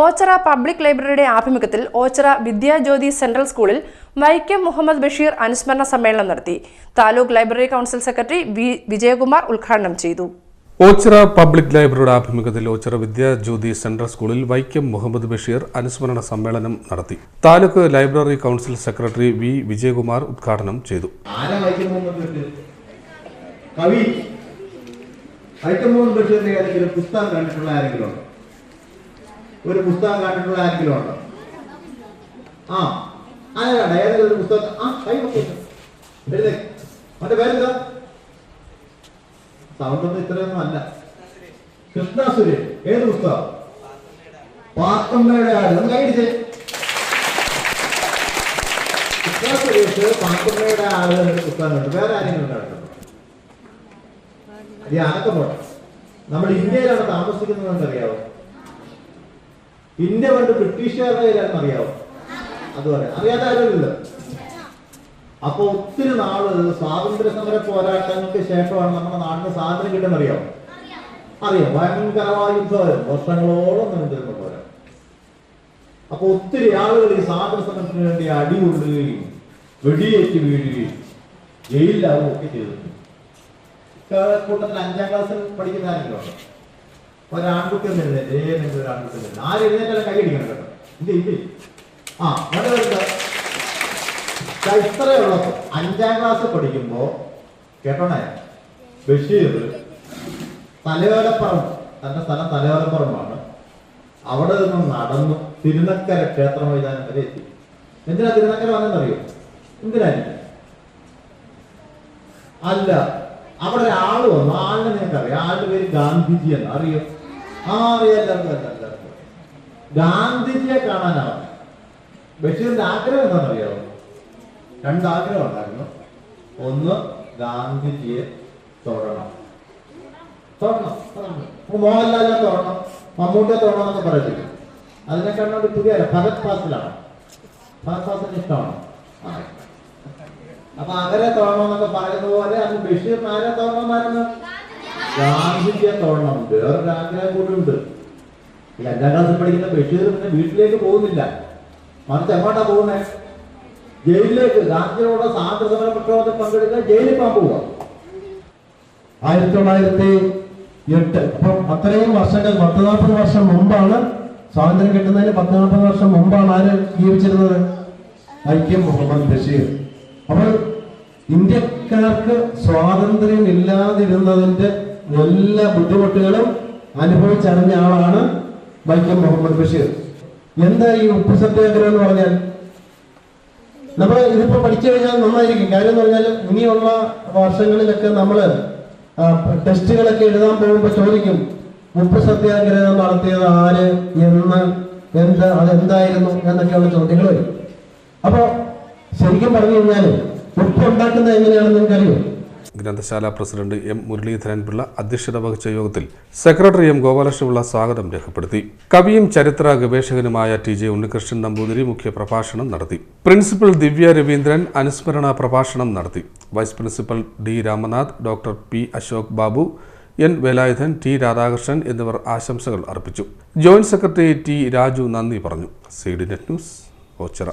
ഓച്ചറ public ലൈബ്രറിയുടെ ആഭിമുഖ്യത്തിൽ ഓച്ചറ Vidyajyothi central സ്കൂളിൽ വൈക്കം മുഹമ്മദ് ബഷീർ അനുസ്മരണ സമ്മേളനം നടത്തി. Taluk library council secretary V Vijayakumar ഉദ്ഘാടനം ചെയ്തു. ഓച്ചറ പബ്ലിക് ലൈബ്രറിയുടെ ആഭിമുഖ്യത്തിൽ ഓച്ചറ വിദ്യാജ്യോതി സെൻട്രൽ സ്കൂളിൽ വൈക്കം മുഹമ്മദ് ബഷീർ അനുസ്മരണ സമ്മേളനം നടത്തി. Taluk library council secretary V Vijayakumar ഉദ്ഘാടനം ചെയ്തു. ആരെ വൈക്കം മുഹമ്മദ് ബഷീർ? കവി. വൈക്കം മുഹമ്മദ് ബഷീറിന്റെ ഏതെങ്കിലും പുസ്തകം കണ്ടിട്ടുള്ള ആരെങ്കിലും ഒരു പുസ്തകം കണ്ടിട്ടുള്ള ആരെങ്കിലും ഉണ്ടോ ആ ആരാണ്? ഏതെങ്കിലും ഒരു പുസ്തകം ആ കൈ എഴുതേ. അവന്റെ പേരെന്താ? സൗണ്ട് ഒന്നും ഇത്രയൊന്നും അല്ല. കൃഷ്ണ സുരേഷ് ഏത് പുസ്തകം? പാത്തമ്മയുടെ ആട് ഒന്ന് കൈയിടിച്ചേ കൃഷ്ണ സുരേഷ് പാത്തമ്മയുടെ ആട് എന്നൊരു പുസ്തകമുണ്ട്. വേറെ ആരെങ്കിലും കണ്ടിട്ടുണ്ടോ ഈ അതൊക്കെ പോട്ടെ. നമ്മൾ ഇന്ത്യയിലാണ് താമസിക്കുന്നതെന്ന് അറിയാവോ? ഇന്ത്യ പണ്ട് ബ്രിട്ടീഷുകാരുടെ കയ്യിലായിരുന്നു അറിയാവോ? അത് പറയാം. അറിയാത്ത ആരുമില്ല. അപ്പൊ ഒത്തിരി നാൾ സ്വാതന്ത്ര്യ സമര പോരാട്ടങ്ങൾക്ക് ശേഷമാണ് നമ്മുടെ നാടിന് സ്വാതന്ത്ര്യം കിട്ടുന്ന അറിയാം അറിയാം. ഭയങ്കരമായ വർഷങ്ങളോളം നീണ്ടിരുന്ന പോരാ അപ്പൊ ഒത്തിരി ആളുകൾ ഈ സ്വാതന്ത്ര്യ സമരത്തിന് വേണ്ടി അടികൊള്ളുകയും വെടിയേറ്റ് വീഴുകയും ജയിലിലാവുകയും ഒക്കെ ചെയ്തിട്ടുണ്ട്. കൂട്ടത്തിൽ അഞ്ചാം ക്ലാസ്സിൽ പഠിക്കുന്ന ആരെങ്കിലും ഉണ്ടോ? ഒരാൺകുട്ടി ഒന്ന് എഴുന്നേറ്റ് ഏതെങ്കിലും ഒരു ആൺകുട്ടി എഴുന്നേറ്റ് ആര് എഴുന്നേറ്റാലും കൈ അടിക്കണം കേട്ടോ. ഇല്ല ഇല്ല? ആ വേണ്ട വേണ്ട ഇത്രയുള്ളപ്പോ അഞ്ചാം ക്ലാസ് പഠിക്കുമ്പോ കേട്ടോണേ? ബഷീർ തലയോലപ്പറമ്പ് തന്റെ സ്ഥലം തലയോലപ്പറമ്പാണ് അവിടെ നിന്ന് നടന്നു തിരുനക്കര ക്ഷേത്ര മൈതാനം വരെ എത്തി. എന്തിനാ തിരുനക്കര വന്നെന്നറിയോ എന്തിനായിരിക്കും? അല്ല അവിടെ ഒരാൾ ആളുടെ പേര് ഗാന്ധിജി എന്ന് അറിയോ? ആ അറിയാം? എല്ലാവർക്കും. ഗാന്ധിജിയെ കാണാനാവും. ബഷീറിന്റെ ആഗ്രഹം എന്താണെന്നറിയാമോ രണ്ട് ആഗ്രഹം ഉണ്ടായിരുന്നു ഒന്ന് ഗാന്ധിജിയെ തൊടണം. തൊടണം. മോഹൻലാലിനെ തൊടണം മമ്മൂട്ടിയെ തൊടണം എന്നൊക്കെ പറയത്തില്ല? അതിനെ കണ്ടുകൊണ്ട് പുതിയ ഭഗത് ഫാസിലാണ് ഭഗത് ഫാസിന് ഇഷ്ടമാണ്. അപ്പൊ അവരെ തൊഴണമെന്നൊക്കെ പറയുന്ന പോലെ അന്ന് ബഷീർ ആരെ തൊഴണമെന്നായിരുന്നു ഗാന്ധിജിയെ തൊഴണം വേറൊരു ആഗ്രഹം കൂട്ടുണ്ട് ഈ അഞ്ചാം ക്ലാസ്സിൽ പഠിക്കുന്ന ബഷീർ പിന്നെ വീട്ടിലേക്ക് പോകുന്നില്ല. മറിച്ച് എങ്ങോട്ടാ പോകുന്നേ? ജയിലിലേക്ക്. ഗാന്ധിയോടെ സ്വാതന്ത്ര്യ സമര പ്രക്ഷോഭത്തിൽ പങ്കെടുക്കാൻ ജയിലിൽ പോകാൻ പോവുക ആയിരത്തി തൊള്ളായിരത്തി എട്ട്. അപ്പം അത്രയും വർഷങ്ങൾ പത്ത് നാൽപ്പത് വർഷം മുമ്പാണ് സ്വാതന്ത്ര്യം കിട്ടുന്നതിന് പത്ത് നാൽപ്പത് വർഷം മുമ്പാണ് ആര് ജീവിച്ചിരുന്നത്? ഐക്യം മുഹമ്മദ് ബഷീർ. അപ്പോൾ ഇന്ത്യക്കാർക്ക് സ്വാതന്ത്ര്യം ഇല്ലാതിരുന്നതിന്റെ എല്ലാ ബുദ്ധിമുട്ടുകളും അനുഭവിച്ചറിഞ്ഞ ആളാണ് വൈക്കം മുഹമ്മദ് ബഷീർ. എന്താ ഈ ഉപ്പു സത്യാഗ്രഹം എന്ന് പറഞ്ഞാൽ? നമ്മൾ ഇതിപ്പോ പഠിച്ചു കഴിഞ്ഞാൽ നന്നായിരിക്കും. കാര്യം എന്ന് പറഞ്ഞാൽ ഇനിയുള്ള വർഷങ്ങളിലൊക്കെ നമ്മൾ ടെസ്റ്റുകളൊക്കെ എഴുതാൻ പോകുമ്പോൾ ചോദിക്കും ഉപ്പ് സത്യാഗ്രഹം നടത്തിയത് ആര്? എന്ന് എന്ത് അതെന്തായിരുന്നു? എന്നൊക്കെയുള്ള ചോദ്യങ്ങൾ വരും. അപ്പോ ശരിക്കും പറഞ്ഞു കഴിഞ്ഞാൽ ഉപ്പ് ഉണ്ടാക്കുന്നത് എങ്ങനെയാണെന്ന് നിങ്ങൾക്കറിയോ? ഗ്രന്ഥശാല പ്രസിഡന്റ് എം മുരളീധരൻ പിള്ള അധ്യക്ഷത വഹിച്ച യോഗത്തിൽ സെക്രട്ടറി എം ഗോപാലകൃഷ്ണപിള്ള സ്വാഗതം രേഖപ്പെടുത്തി. കവിയും ചരിത്ര ഗവേഷകനുമായ ടി ജെ ഉണ്ണികൃഷ്ണൻ നമ്പൂതിരി മുഖ്യ പ്രഭാഷണം നടത്തി. പ്രിൻസിപ്പൽ ദിവ്യ രവീന്ദ്രൻ അനുസ്മരണ പ്രഭാഷണം നടത്തി. Vice principal D Ramanath doctor P Ashok Babu N Velayudhan T Radhakrishnan എന്നിവർ ആശംസകൾ അർപ്പിച്ചു. ജോയിന്റ് സെക്രട്ടറി ടി രാജു നന്ദി പറഞ്ഞു. C D net news Ochira.